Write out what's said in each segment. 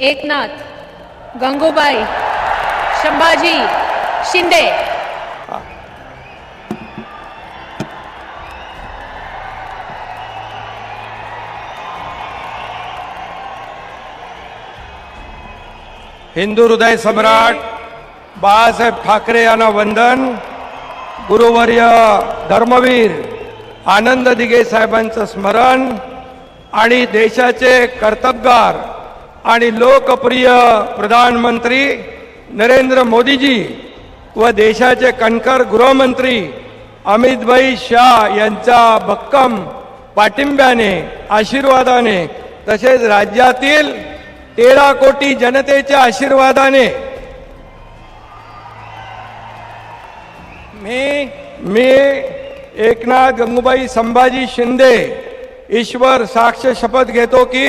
एकनाथ गंगूबाई संभाजी शिंदे. हिंदू हृदय सम्राट बाळासाहेब ठाकरे यांना वंदन. गुरुवर्य धर्मवीर आनंद दिघे साहेबांचं स्मरण आणि देशाचे कर्तबगार आणि लोकप्रिय प्रधानमंत्री नरेंद्र मोदीजी व देशाचे कणकर गृहमंत्री अमितभाई शाह यांच्या भक्कम पाठिंब्याने आशीर्वादाने तसेच राज्यातील तेरा कोटी जनतेच्या आशीर्वादाने मी मी एकनाथ गंगूबाई संभाजी शिंदे ईश्वर साक्ष शपथ घेतो की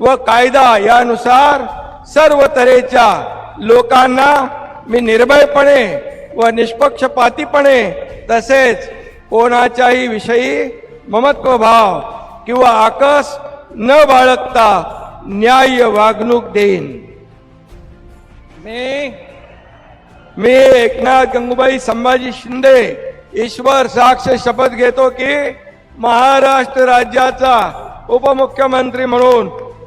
व कायदा यानुसार सर्व तऱ्हेच्या लोकांना मी निर्भयपणे व निष्पक्षपातीपणे तसेच कोणाच्याही विषयी ममत्व भाव किंवा आकस न बाळगता न्याय वागणूक देईन. मी मी एकनाथ गंगूबाई संभाजी शिंदे ईश्वर साक्ष शपथ घेतो की महाराष्ट्र राज्याचा उपमुख्यमंत्री म्हणून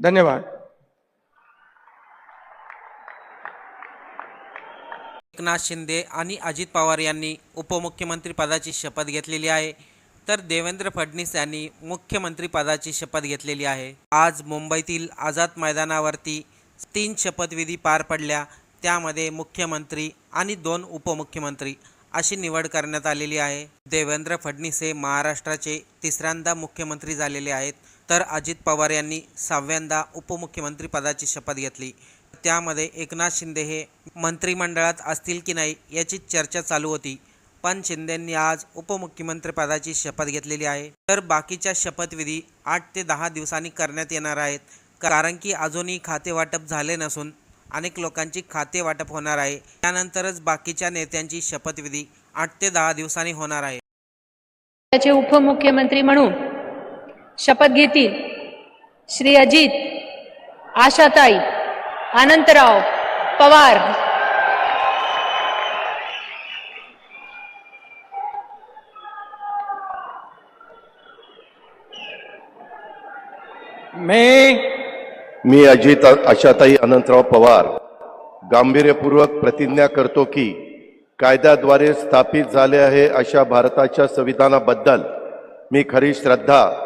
धन्यवाद. एकनाथ शिंदे आणि अजित पवार यांनी उपमुख्यमंत्री पदाची शपथ घेतलेली आहे. तर देवेंद्र फडणवीस यांनी मुख्यमंत्री पदाची शपथ घेतलेली आहे. आज मुंबईतील आझाद मैदानावरती तीन शपथविधी पार पडल्या. त्यामध्ये मुख्यमंत्री आणि दोन उपमुख्यमंत्री अशी निवड करण्यात आलेली आहे. देवेंद्र फडणवीस हे महाराष्ट्राचे तिसऱ्यांदा मुख्यमंत्री झालेले आहेत. तर अजित पवार यांनी सहाव्यांदा उपमुख्यमंत्री पदाची शपथ घेतली. त्यामध्ये एकनाथ शिंदे हे मंत्रिमंडळात असतील की नाही याची चर्चा चालू होती. पण शिंदेंनी आज उपमुख्यमंत्री पदाची शपथ घेतलेली आहे. तर बाकीच्या शपथविधी आठ ते दहा दिवसांनी करण्यात येणार आहेत. कारण की अजूनही खाते वाटप झाले नसून अनेक लोकांची खाते वाटप होणार आहे. त्यानंतरच बाकीच्या नेत्यांची शपथविधी आठ ते दहा दिवसांनी होणार आहे. त्याचे उपमुख्यमंत्री म्हणून शपथ घेतील. श्री अजित आशाताई अनंतराव पवार. मी मी अजित आशाताई अनंतराव पवार. गांभीर्यपूर्वक प्रतिज्ञा करतो की कायद्याद्वारे स्थापित झाले आहे अशा भारताच्या संविधानाबद्दल मी खरी श्रद्धा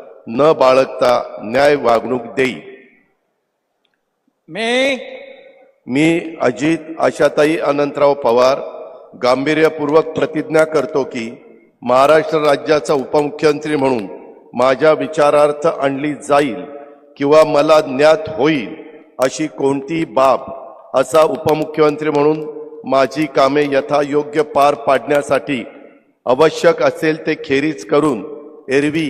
न बाळगता न्याय वागणूक देई. मी मी अजित आशाताई अनंतराव पवार गांभीर्यपूर्वक प्रतिज्ञा करतो की महाराष्ट्र राज्याचा उपमुख्यमंत्री म्हणून माझ्या विचारार्थ आणली जाईल किंवा मला ज्ञात होईल अशी कोणतीही बाब असा उपमुख्यमंत्री म्हणून माझी कामे यथायोग्य पार पाडण्यासाठी आवश्यक असेल ते खेरीज करून एरवी